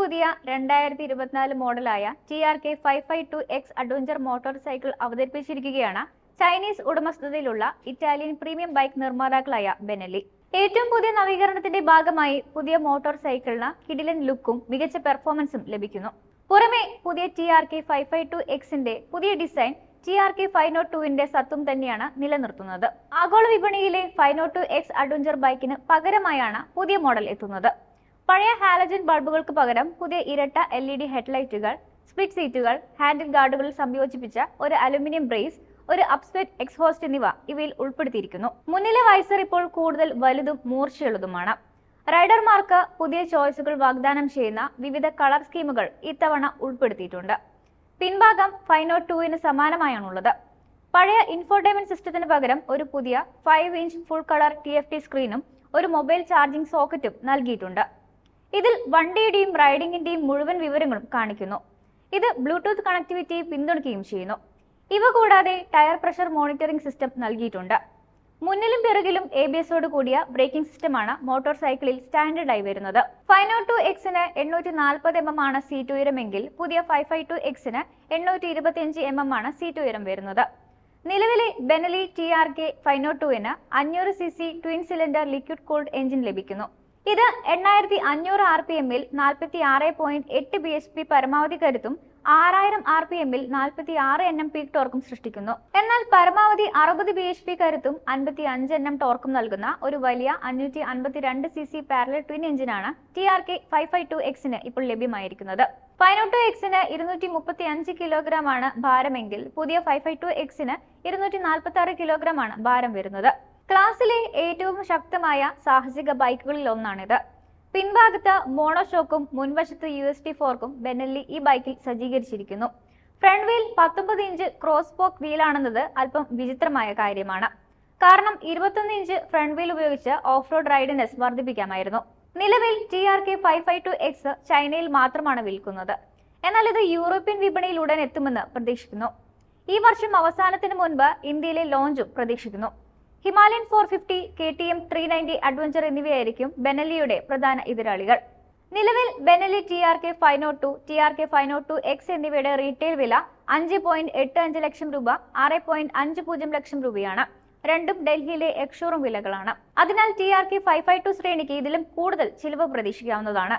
പുതിയ രണ്ടായിരത്തി ഇരുപത്തിനാല് മോഡലായ T R K five five two X adventure motorcycle അവതരിപ്പിച്ചിരിക്കുകയാണ് Chinese ഉടമസ്ഥതയിലുള്ള ഇറ്റാലിയൻ പ്രീമിയം ബൈക്ക് നിർമ്മാതാക്കളായ ബെനലി ഏറ്റവും പുതിയ നവീകരണത്തിന്റെ ഭാഗമായി പുതിയ മോട്ടോർ സൈക്കിളിന് കിടിലൻ ലുക്കും മികച്ച പെർഫോമൻസും ലഭിക്കുന്നു. പുറമെ പുതിയ T R K five five two എക്സിന്റെ പുതിയ design T R K five nought ടുവിന്റെ സത്വം തന്നെയാണ് നിലനിർത്തുന്നത്. ആഗോള വിപണിയിലെ five nought two X adventure ബൈക്കിന് പകരമായാണ് പുതിയ മോഡൽ എത്തുന്നത്. പഴയ ഹാലജൻ ബൾബുകൾക്ക് പകരം പുതിയ ഇരട്ട എൽ ഇ ഡി ഹെഡ്ലൈറ്റുകൾ സ്പ്ലിറ്റ് സീറ്റുകൾ ഹാൻഡിൽ ഗാർഡുകളിൽ സംയോജിപ്പിച്ച ഒരു അലുമിനിയം ബ്രേസ് ഒരു അപ്സ്പെറ്റ് എക്സ്ഹോസ്റ്റ് എന്നിവ ഇവയിൽ ഉൾപ്പെടുത്തിയിരിക്കുന്നു. മുന്നിലെ വൈസർ ഇപ്പോൾ കൂടുതൽ വലുതും മൂർച്ചയുള്ളതുമാണ്. റൈഡർമാർക്ക് പുതിയ ചോയ്സുകൾ വാഗ്ദാനം ചെയ്യുന്ന വിവിധ കളർ സ്കീമുകൾ ഇത്തവണ ഉൾപ്പെടുത്തിയിട്ടുണ്ട്. പിൻഭാഗം ഫൈനോ ടൂവിന് സമാനമായാണുള്ളത്. പഴയ ഇൻഫോർടൈൻമെന്റ് സിസ്റ്റത്തിന് പകരം ഒരു പുതിയ five inch full colour T സ്ക്രീനും ഒരു മൊബൈൽ ചാർജിംഗ് സോക്കറ്റും നൽകിയിട്ടുണ്ട്. ഇതിൽ വണ്ടിയുടെയും റൈഡിംഗിന്റെയും മുഴുവൻ വിവരങ്ങളും കാണിക്കുന്നു. ഇത് ബ്ലൂടൂത്ത് കണക്ടിവിറ്റി പിന്തുണയ്ക്കുകയും ചെയ്യുന്നു. ഇവ കൂടാതെ ടയർ പ്രഷർ മോണിറ്ററിംഗ് സിസ്റ്റം നൽകിയിട്ടുണ്ട്. മുന്നിലും പിറകിലും എ ബി എസോട് കൂടിയ ബ്രേക്കിംഗ് സിസ്റ്റമാണ് മോട്ടോർ സൈക്കിളിൽ സ്റ്റാൻഡേർഡായി വരുന്നത്. ഫൈവ് നോട്ട് ടു എക്സിന് എണ്ണൂറ്റി നാൽപ്പത് എം എം ആണ് സീറ്റ് ഉയരമെങ്കിൽ പുതിയ ഫൈവ് ഫൈവ് ടു എക്സിന് എണ്ണൂറ്റി ഇരുപത്തിയഞ്ച് എം എം ആണ് സീറ്റ് ഉയരം വരുന്നത്. നിലവിലെ Benelli T R K five nought ടുവിന് അഞ്ഞൂറ് C C twin cylinder liquid cooled engine ലഭിക്കുന്നു. ഇത് എണ്ണായിരത്തി അഞ്ഞൂറ് ആർ പി എമ്മിൽ നാൽപ്പത്തി ആറ് പോയിന്റ് എട്ട് ബി എച്ച് പി പരമാവധി കരുത്തും ആറായിരം ആർ പി എമ്മിൽ നാൽപ്പത്തി ആറ് എൻ എം പീക്ക് ടോർക്കും സൃഷ്ടിക്കുന്നു. എന്നാൽ പരമാവധി അറുപത് ബി എച്ച് പി കരുത്തും അൻപത്തി അഞ്ച് എൻ എം ടോർക്കും നൽകുന്ന ഒരു വലിയ അഞ്ഞൂറ്റി അൻപത്തി രണ്ട് സി സി പാരലൽ ട്വിൻ എഞ്ചിനാണ് T R K five five two എക്സിന് ഇപ്പോൾ ലഭ്യമായിരിക്കുന്നത്. ഫൈവ് ടു എക്സിന് ഇരുന്നൂറ്റി മുപ്പത്തി അഞ്ച് കിലോഗ്രാം ആണ് ഭാരമെങ്കിൽ പുതിയ ഫൈവ് ഫൈവ് ടു എക്സിന് ഇരുന്നൂറ്റി നാൽപ്പത്തി ആറ് കിലോഗ്രാം ആണ് ഭാരം വരുന്നത്. ക്ലാസ്സിലെ ഏറ്റവും ശക്തമായ സാഹസിക ബൈക്കുകളിൽ ഒന്നാണിത്. പിൻഭാഗത്ത് മോണോഷോക്കും മുൻവശത്ത് യു എസ് ടി ഫോർക്കും ബെനല്ലി ഈ ബൈക്കിൽ സജ്ജീകരിച്ചിരിക്കുന്നു. ഫ്രണ്ട് വീൽ പത്തൊമ്പത് ഇഞ്ച് ക്രോസ് പോക്ക് വീലാണെന്നത് അല്പം വിചിത്രമായ കാര്യമാണ്. കാരണം ഇരുപത്തൊന്ന് ഇഞ്ച് ഫ്രണ്ട് വീൽ ഉപയോഗിച്ച് ഓഫ് റോഡ് റൈഡിനെസ് വർദ്ധിപ്പിക്കാമായിരുന്നു. നിലവിൽ T R K five five two X ചൈനയിൽ മാത്രമാണ് വിൽക്കുന്നത്. എന്നാൽ ഇത് യൂറോപ്യൻ വിപണിയിൽ ഉടൻ എത്തുമെന്ന് പ്രതീക്ഷിക്കുന്നു. ഈ വർഷം അവസാനത്തിന് മുൻപ് ഇന്ത്യയിലെ ലോഞ്ചും പ്രതീക്ഷിക്കുന്നു. Himalayan four fifty K T M three ninety adventure എന്നിവയായിരിക്കും ബെനലിയുടെ പ്രധാന എതിരാളികൾ. നിലവിൽ Benelli T R K five nought two T R K five nought two X എന്നിവയുടെ റീറ്റെയിൽ വില അഞ്ച് പോയിന്റ് എട്ട് അഞ്ച് ലക്ഷം രൂപ ആറ് പോയിന്റ് അഞ്ച് പൂജ്യം ലക്ഷം രൂപയാണ്. രണ്ടും ഡൽഹിയിലെ എക്സ്ഷോറും വിലകളാണ്. അതിനാൽ T R K five five two ശ്രേണിക്ക് ഇതിലും കൂടുതൽ ചിലവ് പ്രതീക്ഷിക്കാവുന്നതാണ്.